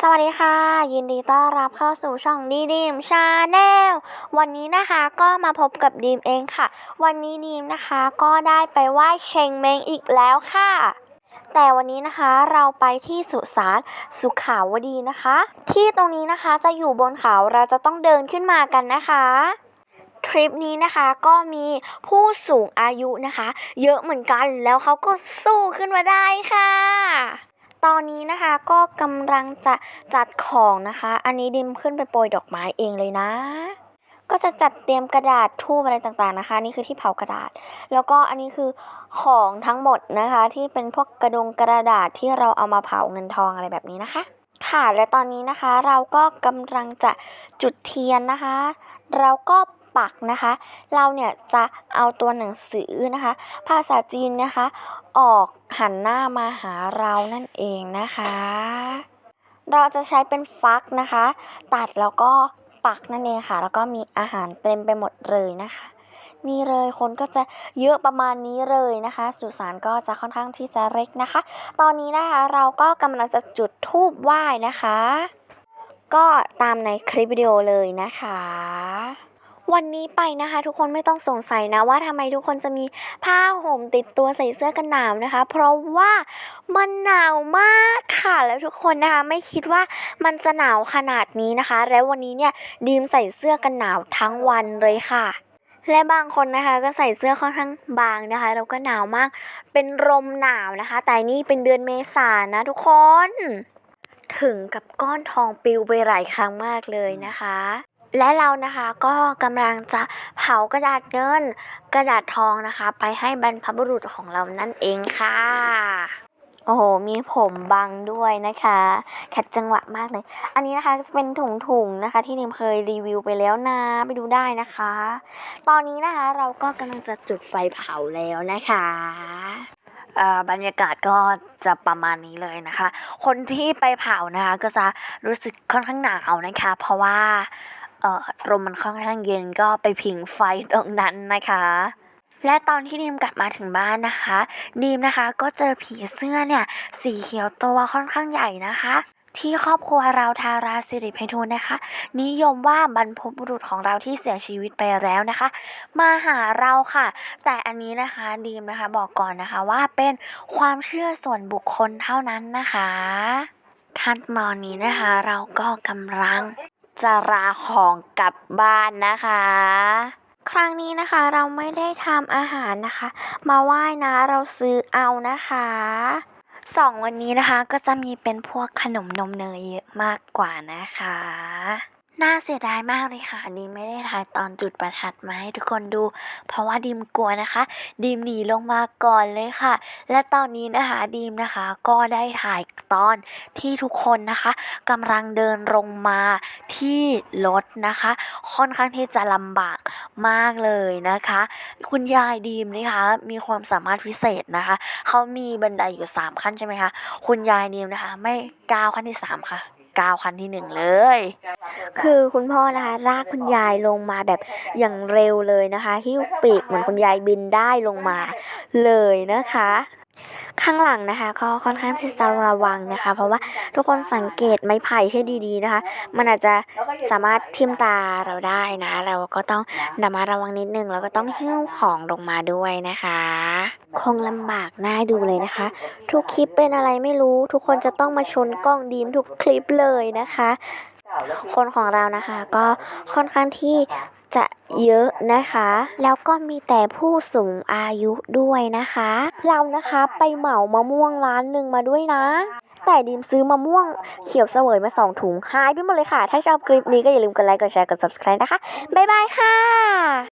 สวัสดีค่ะ ยินดีต้อนรับเข้าสู่ช่องดีดีมชาแนลวันนี้นะคะก็มาพบกับดีมเองค่ะ วันนี้ดีมนะคะก็ได้ไปไหว้เชงเมงอีกแล้วค่ะ แต่วันนี้นะคะเราไปที่สุสานสุขาวดีนะคะ ที่ตรงนี้นะคะจะอยู่บนเขาเราจะต้องเดินขึ้นมากันนะคะทริปนี้นะคะก็มีผู้สูงอายุนะคะ เยอะเหมือนกันแล้วเขาก็สู้ขึ้นมาได้ค่ะ ตอนนี้นะคะก็กำลังจะจัดของนะคะ อันนี้ดิมขึ้นไปโปรยดอกไม้เองเลยนะ ก็จะจัดเตรียมกระดาษทูบอะไรต่างๆนะคะ นี่คือที่เผากระดาษ แล้วก็อันนี้คือของทั้งหมดนะคะ ที่เป็นพวกกระดงกระดาษที่เราเอามาเผาเงินทองอะไรแบบนี้นะคะค่ะและตอนนี้นะคะเราก็กำลังจะจุดเทียนนะคะ เราก็ ปักนะคะ เราเนี่ยจะเอาตัวหนังสือนะคะ ภาษาจีนนะคะ ออกหันหน้ามาหาเรานั่นเองนะคะ เราจะใช้เป็นฟักนะคะ ตัดแล้วก็ปักนั่นเองค่ะ แล้วก็มีอาหารเต็มไปหมดเลยนะคะ นี่เลยคนก็จะเยอะประมาณนี้เลยนะคะ สุสานก็จะค่อนข้างที่จะเล็กนะคะ ตอนนี้นะคะเราก็กำลังจะจุดธูปไหว้นะคะ ก็ตามในคลิปวิดีโอเลยนะคะ วันนี้ไปนะคะ ทุกคนไม่ต้องสงสัยนะว่าทำไมทุกคนจะมีผ้าห่มติดตัวใส่เสื้อกันหนาวนะคะ เพราะว่ามันหนาวมากค่ะแล้วทุกคนนะคะไม่คิดว่ามันจะหนาวขนาดนี้นะคะ แล้ววันนี้เนี่ยดีมใส่เสื้อกันหนาวทั้งวันเลยค่ะและบางคนนะคะก็ใส่เสื้อค่อนข้างบางนะคะ แล้วก็หนาวมาก เป็นลมหนาวนะคะ แต่นี่เป็นเดือนเมษานะทุกคน ถึงกับก้อนทองปิวไปหลายครั้งมากเลยนะคะ และเรานะคะก็กำลังจะเผากระดาษเงิน กระดาษทองนะคะ ไปให้บรรพบุรุษของเรานั่นเองค่ะ โอ้โห มีผมบังด้วยนะคะขัดจังหวะมากเลย อันนี้นะคะจะเป็นถุงๆนะคะ ที่นิมเคยรีวิวไปแล้วนะ ไปดูได้นะคะ ตอนนี้นะคะเราก็กำลังจะจุดไฟเผาแล้วนะคะบรรยากาศก็จะประมาณนี้เลยนะคะ คนที่ไปเผานะคะก็จะรู้สึกค่อนข้างหนาวนะคะ เพราะว่า ลมมันค่อนข้างเย็นก็ไปผิงไฟตรงนั้นนะคะและตอนที่ดีมกลับมาถึงบ้านนะคะ ดีมนะคะก็เจอผีเสื้อเนี่ย สีเขียวตัวค่อนข้างใหญ่นะคะ ที่ครอบครัวเราทาราสิริไพฑูรย์นะคะ นิยมว่าบรรพบุรุษของเราที่เสียชีวิตไปแล้วนะคะ มาหาเราค่ะ แต่อันนี้นะคะดีมนะคะบอกก่อนนะคะว่าเป็นความเชื่อส่วนบุคคลเท่านั้นนะคะขั้นตอนนี้นะคะเราก็กำลัง จะลาของกลับบ้านนะคะ ครั้งนี้นะคะเราไม่ได้ทำอาหารนะคะ มาไหว้นะเราซื้อเอานะคะสองวันนี้นะคะก็จะมีเป็นพวกขนมนมเนยเยอะมากกว่านะคะ น่าเสียดายมากเลยค่ะ ดิมไม่ได้ถ่ายตอนจุดประทัดมาให้ทุกคนดู เพราะว่าดิมกลัวนะคะ ดิมหนีลงมาก่อนเลยค่ะ และตอนนี้นะคะดิมนะคะก็ได้ถ่ายตอนที่ทุกคนนะคะกำลังเดินลงมาที่รถนะคะ ค่อนข้างที่จะลำบากมากเลยนะคะ คุณยายดีมนี่คะมีความสามารถพิเศษนะคะเขามีบันไดอยู่สามขั้นใช่ไหมคะคุณยายดีมนะคะ ไม่ก้าวขั้นที่สามค่ะ ก้าวขั้นที่หนึ่งเลย คือคุณพ่อนะคะลากคุณยายลงมาแบบอย่างเร็วเลยนะคะหิ้วปีกเหมือนคุณยายบินได้ลงมาเลยนะคะ ข้างหลังนะคะ ก็ค่อนข้างที่จะระวังนะคะ เพราะว่าทุกคนสังเกตไม้ไผ่ให้ดีๆนะคะ มันอาจจะสามารถทิ่มตาเราได้นะ เราก็ต้องระมัดระวังนิดนึง แล้วก็ต้องหิ้วของลงมาด้วยนะคะ คงลำบากน่าดูเลยนะคะ ทุกคลิปเป็นอะไรไม่รู้ ทุกคนจะต้องมาชนกล้องดีมทุกคลิปเลยนะคะคนของเรานะคะก็ค่อนข้างที่ จะเยอะนะคะ แล้วก็มีแต่ผู้สูงอายุด้วยนะคะ เรานะคะไปเหมามะม่วงร้านหนึ่งมาด้วยนะ แต่ดิมซื้อมะม่วงเขียวเสวยมาสองถุงหายไปหมดเลยค่ะ ถ้าชอบคลิปนี้ก็อย่าลืมกดไลค์กดแชร์กด subscribe นะคะ บ๊ายบายค่ะ